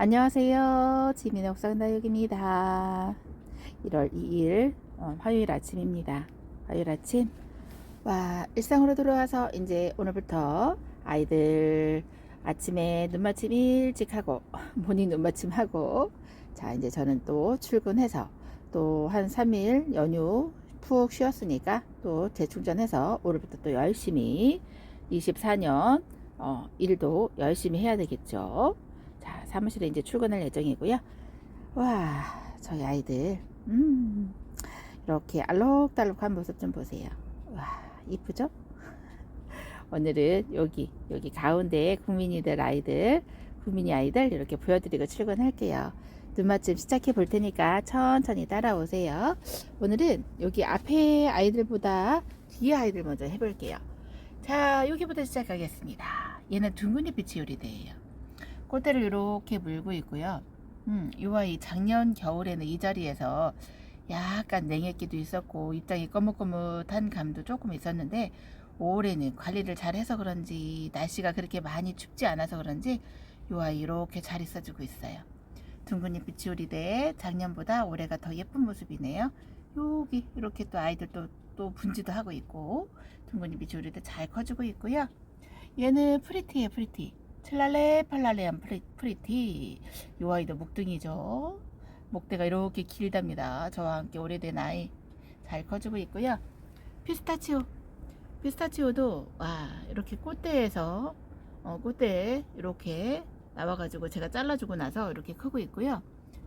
안녕하세요. 지민의 옥상다육입니다. 1월 2일 어, 화요일 아침입니다. 화요일 아침. 와, 일상으로 들어와서 이제 오늘부터 아이들 아침에 눈맞춤 일찍 하고 모닝 눈맞춤 하고 자, 이제 저는 또 출근해서 또 한 3일 연휴 푹 쉬었으니까 또 재충전해서 오늘부터 또 열심히 24년 어, 일도 열심히 해야 되겠죠. 자, 사무실에 이제 출근할 예정이고요. 와, 저희 아이들, 음, 이렇게 알록달록한 모습 좀 보세요. 와, 이쁘죠? 오늘은 여기, 여기 가운데 국민이들 아이들, 국민이 아이들 이렇게 보여드리고 출근할게요. 눈맞춤 시작해 볼 테니까 천천히 따라오세요. 오늘은 여기 앞에 아이들보다 뒤에 아이들 먼저 해볼게요. 자, 여기부터 시작하겠습니다. 얘는 둥근잎이 치오리대예요. 꽃대를 이렇게 물고 있고요. 음, 이 아이 작년 겨울에는 이 자리에서 약간 냉했기도 있었고 입장이 거뭇거뭇한 감도 조금 있었는데 올해는 관리를 잘 해서 그런지 날씨가 그렇게 많이 춥지 않아서 그런지 이 아이 이렇게 잘 있어주고 있어요. 둥근잎 비치오리대 작년보다 올해가 더 예쁜 모습이네요. 여기 이렇게 또 아이들 또, 또 분지도 하고 있고 둥근잎 비치오리대 잘 커주고 있고요. 얘는 프리티예요 프리티. 칠랄레 팔랄레한 프리, 프리티. 요 아이도 목등이죠. 목대가 이렇게 길답니다. 저와 함께 오래된 아이 잘 커주고 있고요. 피스타치오. 피스타치오도 와 이렇게 꽃대에서 어, 꽃대에 이렇게 나와가지고 제가 잘라주고 나서 이렇게 크고 있고요.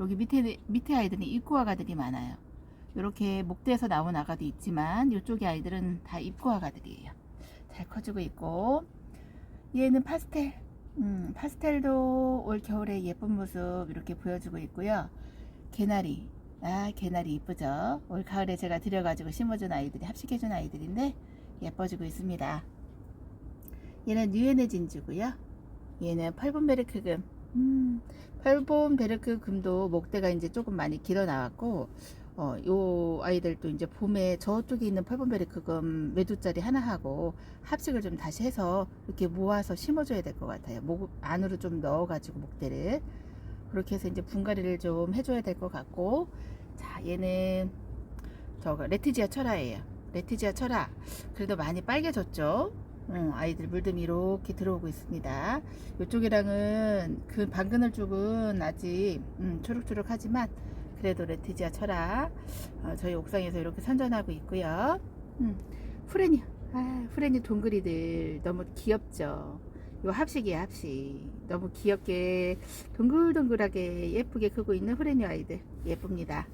여기 밑에 밑에 아이들은 입구아가들이 많아요. 이렇게 목대에서 나온 아가도 있지만 이쪽의 아이들은 다 입구아가들이에요. 잘 커주고 있고. 얘는 파스텔 음, 파스텔도 올 겨울에 예쁜 모습 이렇게 보여주고 있고요. 개나리. 아, 개나리 이쁘죠? 올 가을에 제가 들여가지고 심어준 아이들이, 합식해준 아이들인데, 예뻐지고 있습니다. 얘는 뉴에네 진주고요. 얘는 펄본 베르크금. 음, 펄본 베르크금도 목대가 이제 조금 많이 길어 나왔고, 어, 요 아이들도 이제 봄에 저쪽에 있는 펄본베르크금 매두짜리 하나 하고 합식을 좀 다시 해서 이렇게 모아서 심어줘야 될 것 같아요. 목 안으로 좀 넣어가지고 목대를 그렇게 해서 이제 분갈이를 좀 해줘야 될 것 같고, 자 얘는 저거 레티지아 철화예요. 레티지아 철화 그래도 많이 빨개졌죠. 음, 아이들 물듬이 이렇게 들어오고 있습니다. 이쪽이랑은 그 방그늘 쪽은 아직 음, 초록초록하지만 그래도 레티지아 철학 어, 저희 옥상에서 이렇게 선전하고 있고요. 음, 후레니, 아, 후레니 동그리들 너무 귀엽죠. 요 합식이에요, 합식. 너무 귀엽게 동글동글하게 예쁘게 크고 있는 후레니 아이들 예쁩니다.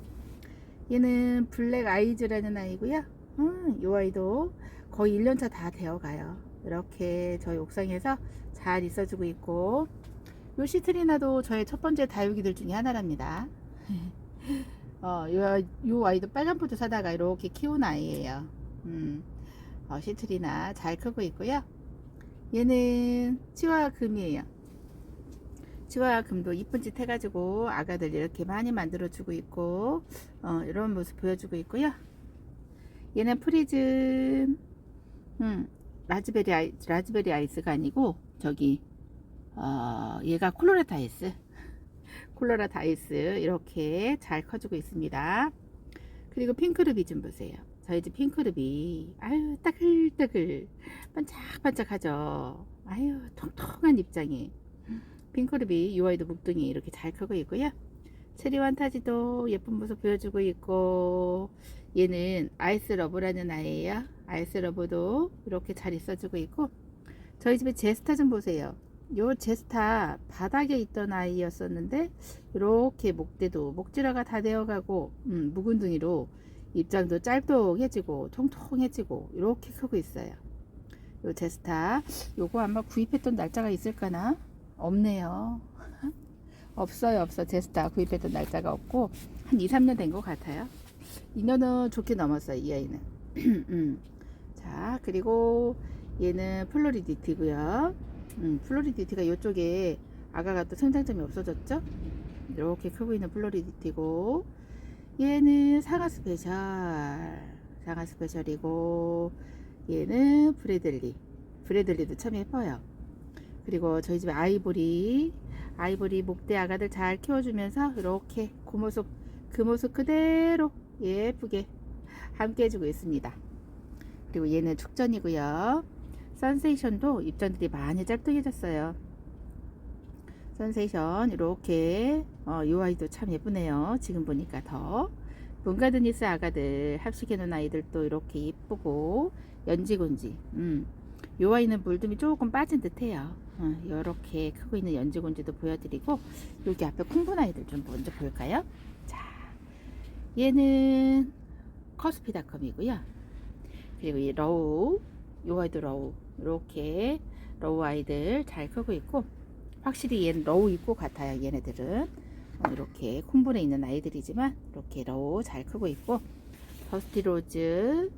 얘는 블랙 아이즈라는 아이고요. 음, 요 아이도 거의 1년차 다 되어가요. 이렇게 저희 옥상에서 잘 있어주고 있고 요 시트리나도 저의 첫 번째 다육이들 중에 하나랍니다. 어, 요, 요 아이도 빨간 포도 사다가 이렇게 키운 아이예요. 음, 어, 시트리나 잘 크고 있고요. 얘는 치와 금이에요. 치와 금도 이쁜 짓 해가지고 아가들 이렇게 많이 만들어주고 있고, 어, 이런 모습 보여주고 있고요. 얘는 프리즘, 음, 라즈베리 아이, 라즈베리 아이스가 아니고, 저기, 어, 얘가 콜로레타 아이스. 콜로라 다이스 이렇게 잘 커주고 있습니다. 그리고 핑크루비 좀 보세요. 저희 집 핑크루비 아유 따글따글 반짝반짝하죠. 아유 통통한 입장이 핑크루비 유아이도 목둥이 이렇게 잘 크고 있고요. 체리 완타지도 예쁜 모습 보여주고 있고 얘는 아이스 러브라는 아이예요. 아이스 러브도 이렇게 잘 있어주고 있고 저희 집에 제스타 좀 보세요. 요 제스타 바닥에 있던 아이였었는데 이렇게 목대도 목질화가 다 되어가고 음, 묵은둥이로 입장도 짧동해지고 통통해지고 이렇게 크고 있어요. 요 제스타 요거 아마 구입했던 날짜가 있을까나 없네요. 없어요 없어 제스타 구입했던 날짜가 없고 한 2, 3년 된 것 같아요. 2년은 좋게 넘었어요 이 아이는. 음. 자 그리고 얘는 플로리디티고요. 음, 플로리디티가 이쪽에 아가가 또 성장점이 없어졌죠? 이렇게 크고 있는 플로리디티고 얘는 사과 스페셜 사과 스페셜이고 얘는 브레들리 브레들리도 참 예뻐요 그리고 저희 집에 아이보리 아이보리 목대 아가들 잘 키워주면서 이렇게 그 모습 그 모습 그대로 예쁘게 함께 해주고 있습니다. 그리고 얘는 축전이고요. 선세이션도 입장들이 많이 짤뚱해졌어요. 선세이션 이렇게 어, 이 아이도 참 예쁘네요. 지금 보니까 더 문가드니스 아가들 합식해 놓은 아이들도 이렇게 예쁘고 연지곤지. 음. 요 아이는 물듬이 조금 빠진 듯해요. 어, 이렇게 크고 있는 연지곤지도 보여드리고 여기 앞에 콩분 아이들 좀 먼저 볼까요? 자, 얘는 커스피닷컴이고요. 그리고 이 러우, 요 아이도 러우 이렇게 러우 아이들 잘 크고 있고 확실히 얘는 러우 입고 같아요. 얘네들은 어, 이렇게 콩분에 있는 아이들이지만 이렇게 러우 잘 크고 있고 더스티로즈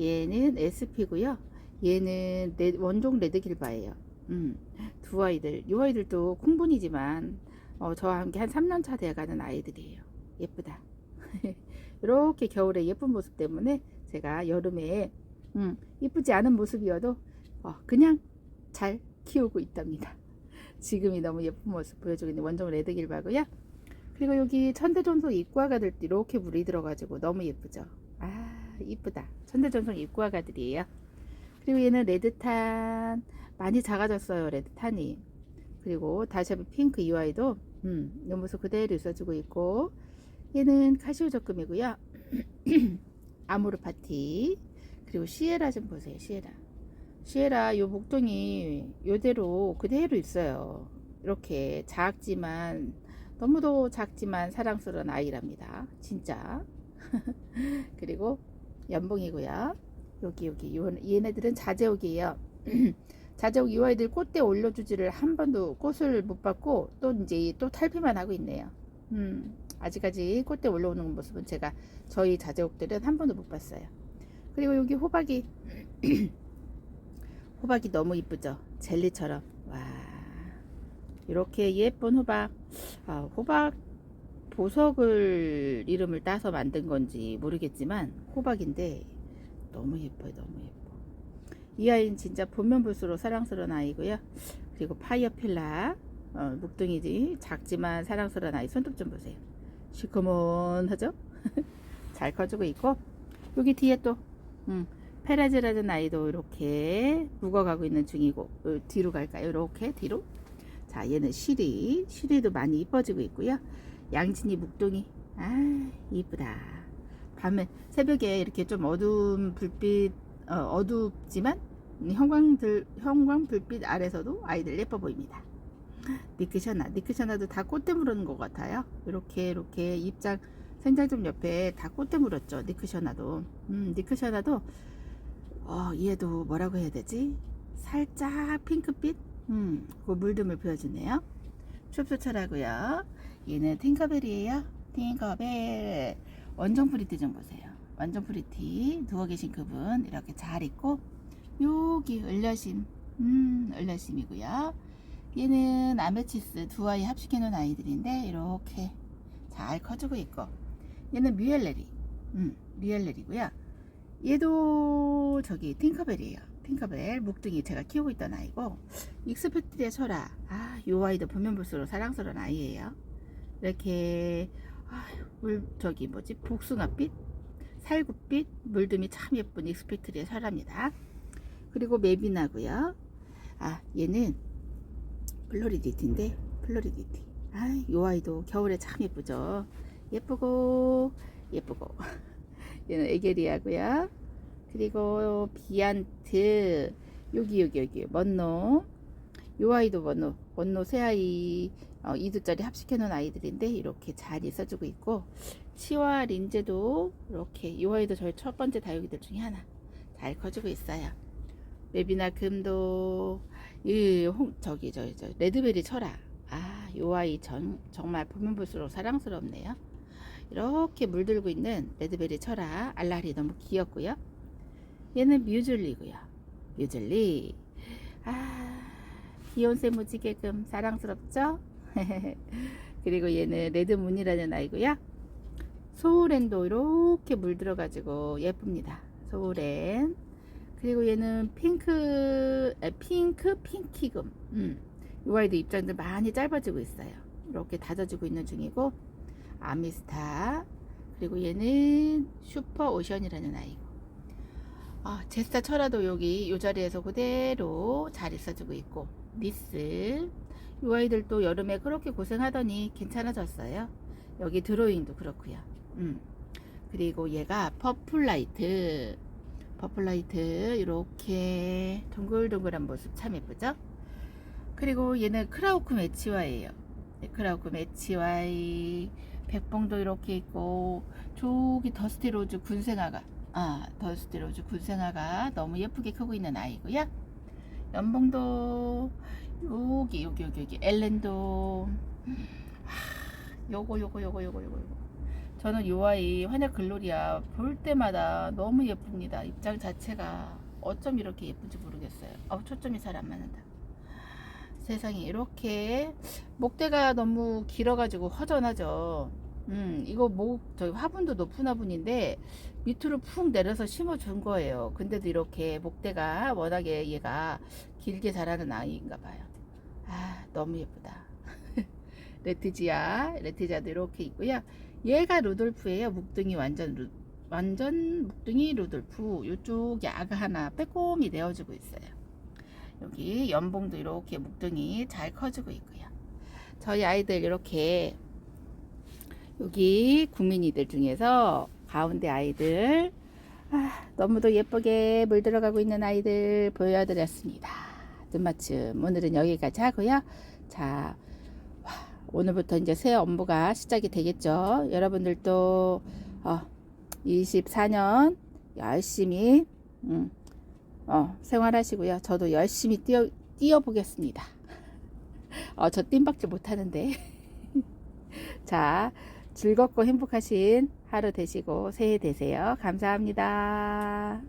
얘는 SP고요. 얘는 레- 원종 레드길바예요. 음, 두 아이들, 이 아이들도 콩분이지만 어, 저와 함께 한 3년 차 돼가는 아이들이에요. 예쁘다. 이렇게 겨울에 예쁜 모습 때문에 제가 여름에 음, 이쁘지 않은 모습이어도 어, 그냥 잘 키우고 있답니다. 지금이 너무 예쁜 모습 보여주고 있는 원종 레드길 바고요. 그리고 여기 천대전송 입구아가들 이렇게 물이 들어가지고 너무 예쁘죠. 아 이쁘다. 천대전송 입구아가들이에요. 그리고 얘는 레드탄 많이 작아졌어요. 레드탄이. 그리고 다시 한번 핑크 이 아이도 음, 이 모습 그대로 있어주고 있고 얘는 카시오 적금이고요. 아모르 파티 그리고 시에라 좀 보세요. 시에라. 시에라 요 목동이 요대로 그대로 있어요. 이렇게 작지만 너무도 작지만 사랑스러운 아이랍니다. 진짜. 그리고 연봉이고요. 여기 여기 요 얘네들은 자제옥이에요. 자제옥 이 아이들 꽃대 올려주지를 한 번도 꽃을 못 받고 또 이제 또 탈피만 하고 있네요. 음, 아직까지 꽃대 올라오는 모습은 제가 저희 자제옥들은 한 번도 못 봤어요. 그리고 여기 호박이 호박이 너무 이쁘죠? 젤리처럼. 와. 이렇게 예쁜 호박. 아, 호박 보석을 이름을 따서 만든 건지 모르겠지만 호박인데 너무 예뻐요 너무 예뻐. 이 아이는 진짜 보면 볼수록 사랑스러운 아이고요. 그리고 파이어필라 어, 묵둥이지. 작지만 사랑스러운 아이 손톱 좀 보세요. 시커먼하죠? 잘 커지고 있고. 여기 뒤에 또 음, 페라즈라는 아이도 이렇게 묵어가고 있는 중이고 어, 뒤로 갈까요? 이렇게 뒤로? 자 얘는 시리. 시리도 많이 이뻐지고 있고요. 양진이 묵둥이. 아 이쁘다. 밤에 새벽에 이렇게 좀 어두운 불빛 어, 어둡지만 형광들 형광 불빛 아래서도 아이들 예뻐 보입니다. 니크샤나. 니크샤나도 다 꽃대 물은 것 같아요. 이렇게 이렇게 입장 생장점 옆에 다 꽃대 물었죠 니크샤나도. 음 니크샤나도 어 얘도 뭐라고 해야 되지 살짝 핑크빛 음, 그 물듬을 보여주네요. 춥수철하고요. 얘는 팅커벨이에요. 팅커벨. 원정 프리티 좀 보세요. 원정 프리티 누워 계신 그분 이렇게 잘 있고 여기 을려심, 음, 을려심이고요. 얘는 아메치스 두 아이 합식해 놓은 아이들인데 이렇게 잘 커지고 있고 얘는 뮤엘레리, 음, 뮤엘레리고요. 얘도 저기 팅커벨이에요. 팅커벨 묵둥이 제가 키우고 있던 아이고 익스페트리아 철아. 아 요 아이도 보면 볼수록 사랑스러운 아이예요. 이렇게 아유, 물 저기 뭐지? 복숭아빛 살구빛 물듬이 참 예쁜 익스페트리아 철아입니다. 그리고 메비나고요. 아 얘는 플로리디티인데 플로리디티. 아요 아이도 겨울에 참 예쁘죠? 예쁘고 예쁘고 얘는 에게리아고요. 그리고 비안트 여기 여기 여기 먼노 요 아이도 먼노 먼노 새 아이 어, 2두짜리 합식해 놓은 아이들인데 이렇게 잘 있어주고 있고 치와 린제도 이렇게 요 아이도 저희 첫 번째 다육이들 중에 하나 잘 커지고 있어요. 웹이나 금도 이 홍, 저기 저기 저 레드베리 철아 아 요 아이 전, 정말 보면 볼수록 사랑스럽네요 이렇게 물들고 있는 레드베리 철아 알라리 너무 귀엽고요 얘는 뮤즐리고요. 뮤즐리. 아, 비욘세 무지개금 사랑스럽죠? 그리고 얘는 레드문이라는 아이고요. 소울엔도 이렇게 물들어가지고 예쁩니다. 소울엔. 그리고 얘는 핑크, 아, 핑크 핑키금. 음, 이 아이도 입장들 많이 짧아지고 있어요. 이렇게 다져지고 있는 중이고 아미스타 그리고 얘는 슈퍼 오션이라는 아이고 아, 제스타 철화도 여기 이 자리에서 그대로 잘 있어주고 있고 니스 이 아이들도 여름에 그렇게 고생하더니 괜찮아졌어요. 여기 드로잉도 그렇고요. 음. 그리고 얘가 퍼플라이트 퍼플라이트 이렇게 동글동글한 모습 참 예쁘죠? 그리고 얘는 크라우크 매치와예요. 네, 크라우크 매치와이 백봉도 이렇게 있고 저기 더스티 로즈 군생아가 아 더스티 로즈 군생아가 너무 예쁘게 크고 있는 아이고요. 연봉도 여기 여기 여기 여기 엘렌도 하, 요거 요거 요거 요거 요거 요거 저는 요 아이 환약 글로리아 볼 때마다 너무 예쁩니다. 입장 자체가 어쩜 이렇게 예쁜지 모르겠어요. 어, 초점이 잘 안 맞는다. 세상에 이렇게 목대가 너무 길어가지고 허전하죠. 음, 이거 목, 저희 화분도 높은 화분인데 밑으로 푹 내려서 심어준 거예요. 근데도 이렇게 목대가 워낙에 얘가 길게 자라는 아이인가 봐요. 아, 너무 예쁘다. 레티지아, 레티지아도 이렇게 있고요. 얘가 루돌프예요. 묵둥이 완전 루, 완전 묵둥이 루돌프. 요쪽에 아가 하나 빼꼼히 내어주고 있어요. 여기 연봉도 이렇게 묵둥이 잘 커지고 있고요. 저희 아이들 이렇게 여기 국민이들 중에서 가운데 아이들 아, 너무도 예쁘게 물 들어가고 있는 아이들 보여드렸습니다. 눈맞춤 오늘은 여기까지 하고요. 자 와, 오늘부터 이제 새 업무가 시작이 되겠죠. 여러분들도 어, 24년 열심히 음, 어, 생활하시고요. 저도 열심히 뛰어 뛰어 보겠습니다. 어, 저 뜀박질 못하는데. 자, 즐겁고 행복하신 하루 되시고 새해 되세요. 감사합니다.